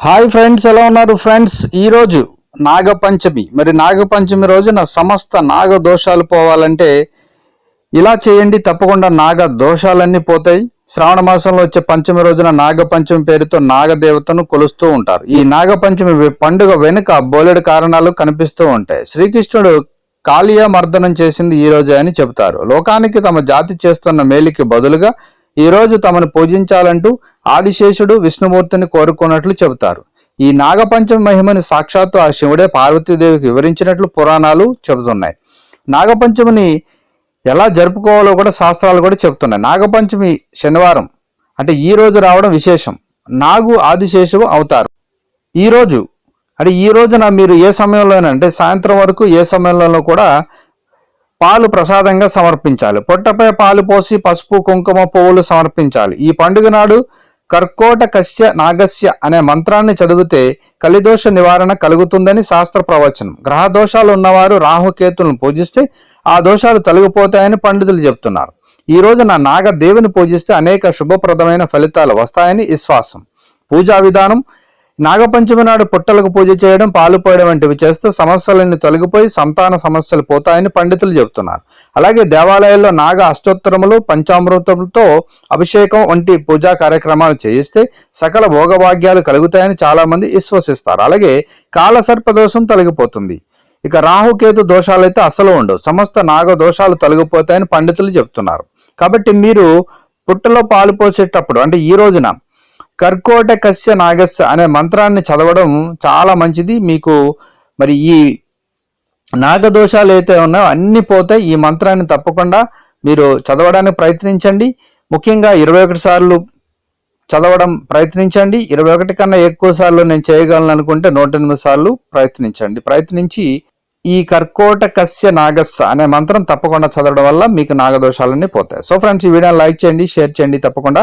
Hi friends ఎలా ఉన్నారు friends? ఈ రోజు నాగపంచమి మరి నాగపంచమి రోజున సమస్త నాగ దోషాలు పోవాలంటే ఇలా చేయండి తప్పకుండా నాగ దోషాలన్నీ పోతాయి. శ్రావణ మాసంలో వచ్చే పంచమి రోజున నాగపంచమి పేరుతో నాగదేవతను కొలుస్తూ ఉంటారు. ఈ నాగపంచమి పండుగ వెనుక బోలెడు కారణాలు కనిపిస్తూ ఉంటాయి. శ్రీకృష్ణుడు కాళీయ మర్దనం చేసింది ఈ రోజే అని చెబుతారు. లోకానికి తమ జాతి చేస్తున్న మేలికి బదులుగా ఈ రోజు తమను పూజించాలంటూ ఆదిశేషుడు విష్ణుమూర్తిని కోరుకున్నట్లు చెబుతారు. ఈ నాగపంచమి మహిమని సాక్షాత్తు ఆ శివుడే పార్వతీదేవికి వివరించినట్లు పురాణాలు చెబుతున్నాయి. నాగపంచమిని ఎలా జరుపుకోవాలో కూడా శాస్త్రాలు కూడా చెప్తున్నాయి. నాగపంచమి శనివారం అంటే ఈ రోజు రావడం విశేషం. నాగు ఆదిశేషువు అవుతారు. ఈ రోజు అంటే ఈ రోజున మీరు ఏ సమయంలోనే అంటే సాయంత్రం వరకు ఏ సమయంలో కూడా పాలు ప్రసాదంగా సమర్పించాలి. పొట్టపై పాలు పోసి పసుపు కుంకుమ పువ్వులు సమర్పించాలి. ఈ పండుగ నాడు కర్కోటకస్య నాగస్య అనే మంత్రాన్ని చదివితే కలిదోష నివారణ కలుగుతుందని శాస్త్ర ప్రవచనం. గ్రహ దోషాలు ఉన్నవారు రాహుకేతులను పూజిస్తే ఆ దోషాలు తొలగిపోతాయని పండితులు చెప్తున్నారు ఈ రోజున నాగదేవిని పూజిస్తే అనేక శుభప్రదమైన ఫలితాలు వస్తాయని విశ్వాసం. పూజా విధానం నాగపంచమి నాడు పుట్టలకు పూజ చేయడం పాలు పోయడం వంటివి చేస్తే సమస్యలన్నీ తొలగిపోయి సంతాన సమస్యలు పోతాయని పండితులు చెబుతున్నారు. అలాగే దేవాలయాల్లో నాగ అష్టోత్తరములు పంచామృతములతో అభిషేకం వంటి పూజా కార్యక్రమాలు చేయిస్తే సకల భోగభాగ్యాలు కలుగుతాయని చాలామంది విశ్వసిస్తారు. అలాగే కాలసర్పదోషం తొలగిపోతుంది. ఇక రాహుకేతు దోషాలైతే అసలు ఉండవు. సమస్త నాగ దోషాలు తొలగిపోతాయని పండితులు చెప్తున్నారు కాబట్టి మీరు పుట్టలో పాలు పోసేటప్పుడు అంటే ఈ రోజున కర్కోటకస్య నాగస్య అనే మంత్రాన్ని చదవడం చాలా మంచిది. మీకు మరి ఈ నాగదోషాలు అయితే ఉన్నాయో అన్ని పోతాయి. ఈ మంత్రాన్ని తప్పకుండా మీరు చదవడానికి ప్రయత్నించండి. ముఖ్యంగా ఇరవై ఒకటి సార్లు చదవడం ప్రయత్నించండి. ఇరవై ఒకటి కన్నా ఎక్కువ సార్లు నేను చేయగలను అనుకుంటే నూట ఎనిమిది సార్లు ప్రయత్నించండి. ప్రయత్నించి ఈ కర్కోట కస్య నాగస్స అనే మంత్రం తప్పకుండా చదవడం వల్ల మీకు నాగదోషాలన్నీ పోతాయి. సో ఫ్రెండ్స్ ఈ వీడియోని లైక్ చేయండి షేర్ చేయండి తప్పకుండా.